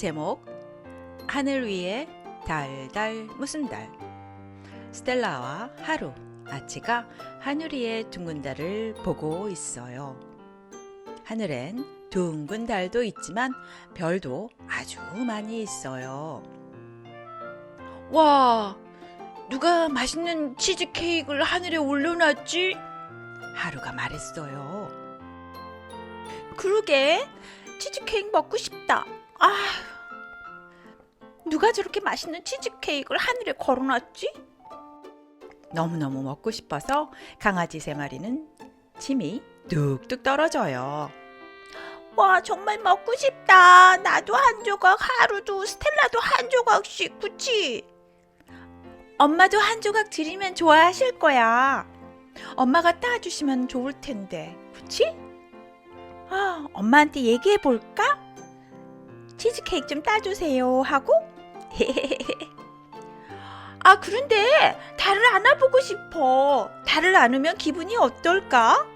제목 하늘 위에 달달 무슨 달 스텔라와 하루 아치가 하늘 위의 둥근 달을 보고 있어요. 하늘엔 둥근 달도 있지만 별도 아주 많이 있어요. 와, 누가 맛있는 치즈케이크를 하늘에 올려놨지? 하루가 말했어요. 그러게, 치즈케이크 먹고 싶다. 아, 누가 저렇게 맛있는 치즈케이크를 하늘에 걸어놨지? 너무너무 먹고 싶어서 강아지 세 마리는 침이 뚝뚝 떨어져요. 와, 정말 먹고 싶다. 나도 한 조각, 하루도, 스텔라도 한 조각씩, 그치? 엄마도 한 조각 드리면 좋아하실 거야. 엄마가 따주시면 좋을 텐데, 그치? 아, 엄마한테 얘기해 볼까? 치즈케이크 좀 따주세요 하고? 아, 그런데 달을 안아보고 싶어. 달을 안으면 기분이 어떨까?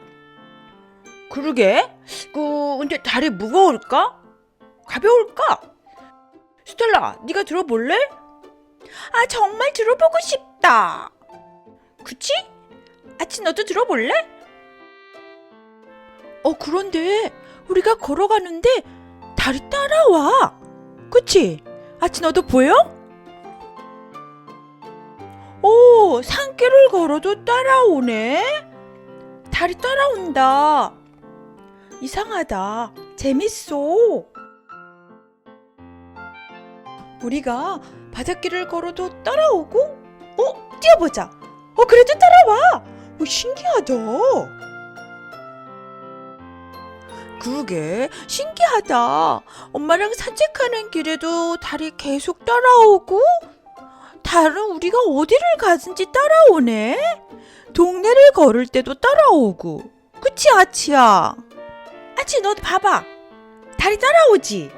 그러게. 그, 근데 달이 무거울까? 가벼울까? 스텔라, 네가 들어볼래? 아, 정말 들어보고 싶다. 그치? 아치 너도 들어볼래? 어, 그런데 우리가 걸어가는데 달이 따라와. 그치? 아치 너도 보여? 오, 산길을 걸어도 따라오네. 달이 따라온다. 이상하다. 재밌어. 우리가 바닷길을 걸어도 따라오고, 어, 뛰어보자. 어, 그래도 따라와. 어, 신기하다. 그러게, 신기하다. 엄마랑 산책하는 길에도 달이 계속 따라오고, 달은 우리가 어디를 가든지 따라오네. 동네를 걸을 때도 따라오고. 그치, 아치야? 아치, 너 봐봐. 달이 따라오지?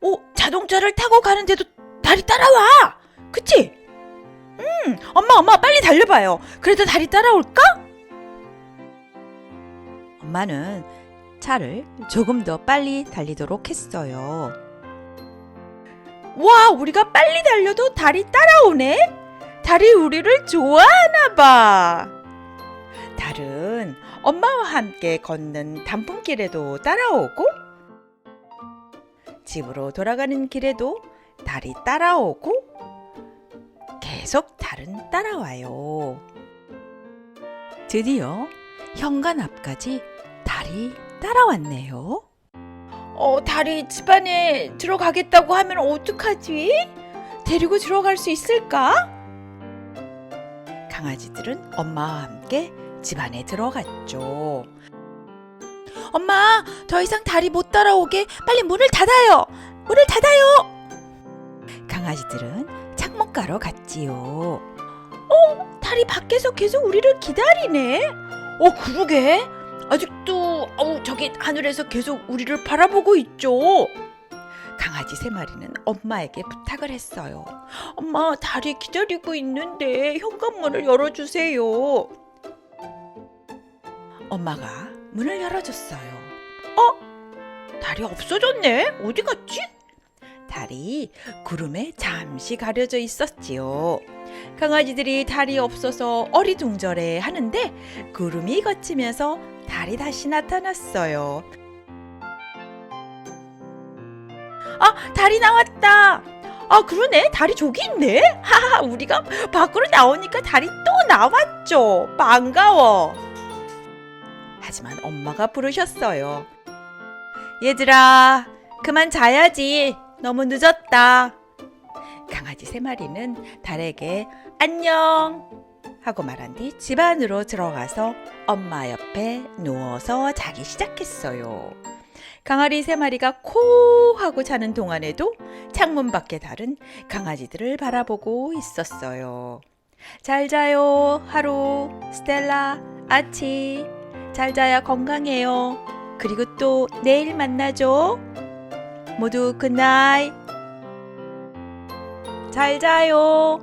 오, 자동차를 타고 가는데도 달이 따라와! 그치? 음, 엄마, 엄마, 빨리 달려봐요. 그래도 달이 따라올까? 엄마는 차를 조금 더 빨리 달리도록 했어요. 와, 우리가 빨리 달려도 달이 따라오네? 달이 우리를 좋아하나 봐. 달은 엄마와 함께 걷는 단풍길에도 따라오고, 집으로 돌아가는 길에도 달이 따라오고, 계속 달은 따라와요. 드디어 현관 앞까지 달이 따라왔네요. 어, 달이 집안에 들어가겠다고 하면 어떡하지? 데리고 들어갈 수 있을까? 강아지들은 엄마와 함께 집 안에 들어갔죠. 엄마, 더 이상 달이 못 따라오게 빨리 문을 닫아요. 문을 닫아요. 강아지들은 창문가로 갔지요. 어, 달이 밖에서 계속 우리를 기다리네. 어, 그러게. 아직도 어우 저기 하늘에서 계속 우리를 바라보고 있죠. 강아지 세 마리는 엄마에게 부탁을 했어요. 엄마, 달이 기다리고 있는데 현관문을 열어주세요. 엄마가 문을 열어줬어요. 어? 달이 없어졌네? 어디 갔지? 달이 구름에 잠시 가려져 있었지요. 강아지들이 달이 없어서 어리둥절해 하는데 구름이 걷히면서 달이 다시 나타났어요. 아, 달이 나왔다. 아, 그러네. 달이 저기 있네. 하하, 우리가 밖으로 나오니까 달이 또 나왔죠. 반가워. 하지만 엄마가 부르셨어요. 얘들아, 그만 자야지. 너무 늦었다. 강아지 세 마리는 달에게 안녕 하고 말한 뒤 집 안으로 들어가서 엄마 옆에 누워서 자기 시작했어요. 강아지 세 마리가 코 하고 자는 동안에도 창문 밖에 달은 강아지들을 바라보고 있었어요. 잘 자요, 하루, 스텔라, 아치. 잘 자야 건강해요. 그리고 또 내일 만나죠. 모두 굿나잇. 잘 자요.